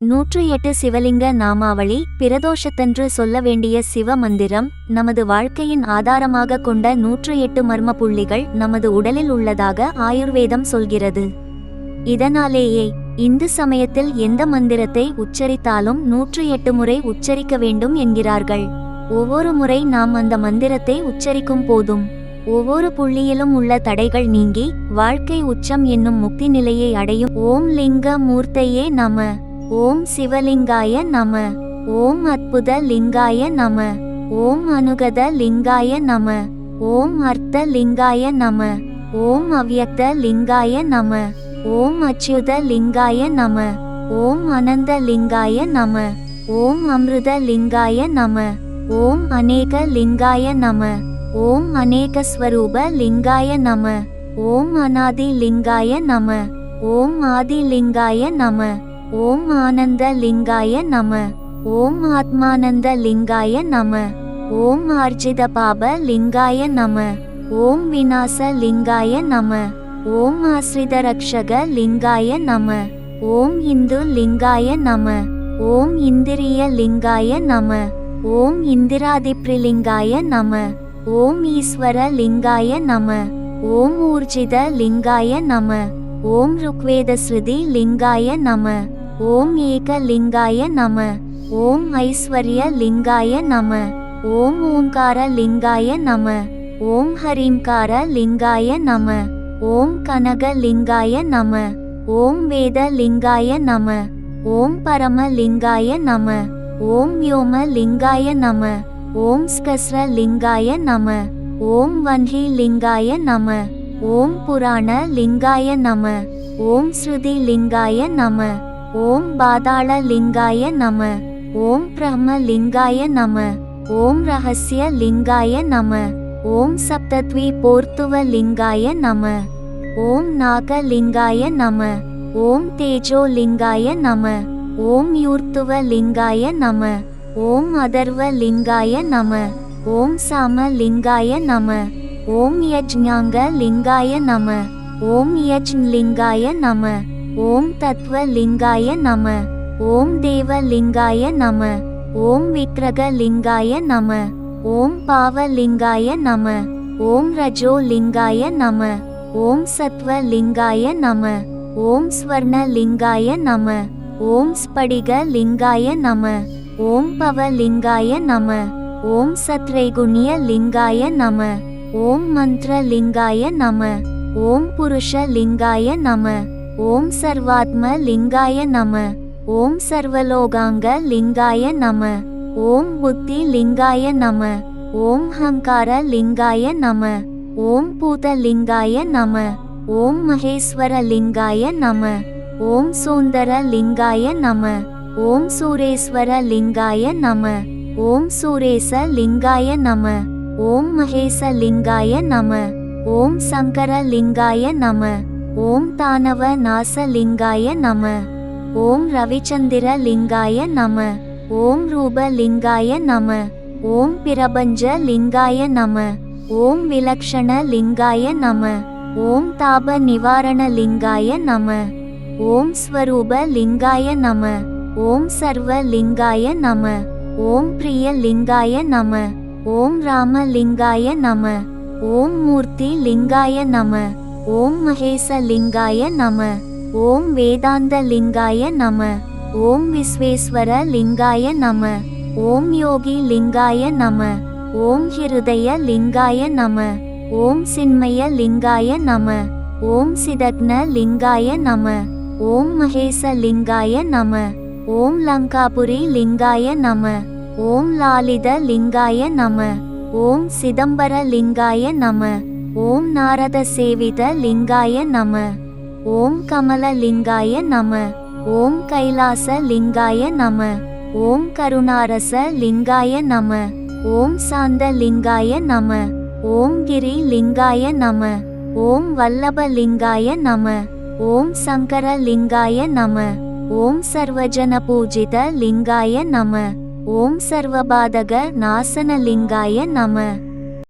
நூற்று எட்டு சிவலிங்க நாமாவளி பிரதோஷத்தன்று சொல்ல வேண்டிய சிவ மந்திரம் நமது வாழ்க்கையின் ஆதாரமாக கொண்ட நூற்று எட்டு மர்ம புள்ளிகள் நமது உடலில் உள்ளதாக ஆயுர்வேதம் சொல்கிறது. இதனாலேயே இந்து சமயத்தில் எந்த மந்திரத்தை உச்சரித்தாலும் நூற்று எட்டு முறை உச்சரிக்க வேண்டும் என்கிறார்கள். ஒவ்வொரு முறை நாம் அந்த மந்திரத்தை உச்சரிக்கும் போதும் ஒவ்வொரு புள்ளியிலும் உள்ள தடைகள் நீங்கி வாழ்க்கை உச்சம் என்னும் முக்தி நிலையை அடையும். ஓம் லிங்க மூர்த்தையே நம. ஓம் சிவலிங்காய நம ஓம் அற்புத லிங்காய நம ஓம் அனுகத லிங்காய நம ஓம் அர்த்த லிங்காய நம ஓம் அவ்யக்த லிங்காய நம ஓம் அச்சுத லிங்காய நம ஓம் அனந்த லிங்காய நம ஓம் அமிர்த லிங்காய நம ஓம் அநேக லிங்காய நம ஓம் அநேகஸ்வரூப லிங்காய நம ஓம் அநாதி லிங்காய நம ஓம் ஆதி லிங்காய நம ஓம் ஆனந்த லிங்காய நம ஓம் ஆத்மானந்த லிங்காய நம ஓம் ஆர்ஜித பாப லிங்காய நம ஓம் விநாச லிங்காய நம ஓம் ஆஸ்ரித ரக்ஷக லிங்காய நம ஓம் இந்து லிங்காய நம ஓம் இந்திரிய லிங்காய நம ஓம் இந்திராதிப்ரிலிங்காய நம ஓம் ஈஸ்வர லிங்காய நம ஓம் ஊர்ஜித லிங்காய நம ஓம் ருக்வேதஸ்ருதி லிங்காய நம ஓம் ஏக லிங்காய நம ஓம் ஐஸ்வர்ய லிங்காய நம ஓம் ஓங்கார லிங்காய நம ஓம் ஹரீம்கார லிங்காய நம ஓம் கனக லிங்காய நம ஓம் வேத லிங்காய நம ஓம் பரம லிங்காய நம ஓம் யோம லிங்காய நம ஓம் ஸ்கஸ்ர லிங்காய நம ஓம் வன்ஹி லிங்காய நம ஓம் புராண லிங்காய நம ஓம் ஸ்ருதி லிங்காய நம ஓம் பாதாள லிங்காய நம ஓம் பிரம்ம லிங்காய நம ஓம் ரகசிய லிங்காய நம ஓம் சப்தத்வி போர்த்துவ லிங்காய நம ஓம் நாக லிங்காய நம ஓம் தேஜோ லிங்காய நம ஓம் யூர்த்துவ லிங்காய நம ஓம் அதர்வ லிங்காய நம ஓம் சாம லிங்காய நம ஓம் யஜ்ஞாங்க லிங்காய நம ஓம் யஜ் லிங்காய நம ஓம் தத்வ லிங்காய நம ஓம் தேவ லிங்காய நம ஓம் விக்ரக லிங்காய நம ஓம் பாவ லிங்காய நம ஓம் ரஜோ லிங்காய நம ஓம் சத்வ லிங்காய நம ஓம் ஸ்வர்ண லிங்காய நம ஓம் ஸ்படிக லிங்காய நம ஓம் பவ லிங்காய நம ஓம் சத்ரைகுணிய லிங்காய நம ஓம் மந்திர லிங்காய நம ஓம் புருஷ லிங்காய நம ஓம் சர்வாத்ம லிங்காய நம ஓம் சர்வலோகாங்க லிங்காய நம ஓம் புத்தி லிங்காய நம ஓம் ஹங்கார லிங்காய நம ஓம் பூத லிங்காய நம ஓம் மகேஸ்வர லிங்காய நம ஓம் சுந்தர லிங்காய நம ஓம் சூரேஸ்வர லிங்காய நம ஓம் சூரேச லிங்காய நம ஓம் மகேச லிங்காய நம ஓம் சங்கர லிங்காய நம ஓம் தானவ நாச லிங்காய நம ஓம் ரவிச்சந்திர லிங்காய நம ஓம் ரூப லிங்காய நம ஓம் பிரபஞ்ச லிங்காய நம ஓம் விலக்ஷண லிங்காய நம ஓம் தாப நிவாரண லிங்காய நம ஓம் ஸ்வரூப லிங்காய நம ஓம் சர்வ லிங்காய நம ஓம் பிரிய லிங்காய நம ஓம் ராம லிங்காய நம ஓம் மூர்த்தி லிங்காய நம ஓம் மகேச லிங்காய நம ஓம் வேதாந்த லிங்காய நம ஓம் விஸ்வேஸ்வர லிங்காய நம ஓம் யோகி லிங்காய நம ஓம் ஹிருதய லிங்காய நம ஓம் சின்மய லிங்காய நம ஓம் சிதக்ன லிங்காய நம ஓம் மகேச லிங்காய நம ஓம் லங்காபுரி லிங்காய நம ஓம் லாலித லிங்காய நம ஓம் சிதம்பர லிங்காய நம ஓம் நாரத சேவித லிங்காய நம ஓம் கமல லிங்காய நம ஓம் கைலாச லிங்காய நம ஓம் கருணாரச லிங்காய நம ஓம் சாந்த லிங்காய நம ஓம் கிரி லிங்காய நம ஓம் வல்லப லிங்காய நம ஓம் சங்கர லிங்காய நம ஓம் சர்வஜன பூஜித லிங்காய நம ஓம் சர்வபாதக நாசன லிங்காய நம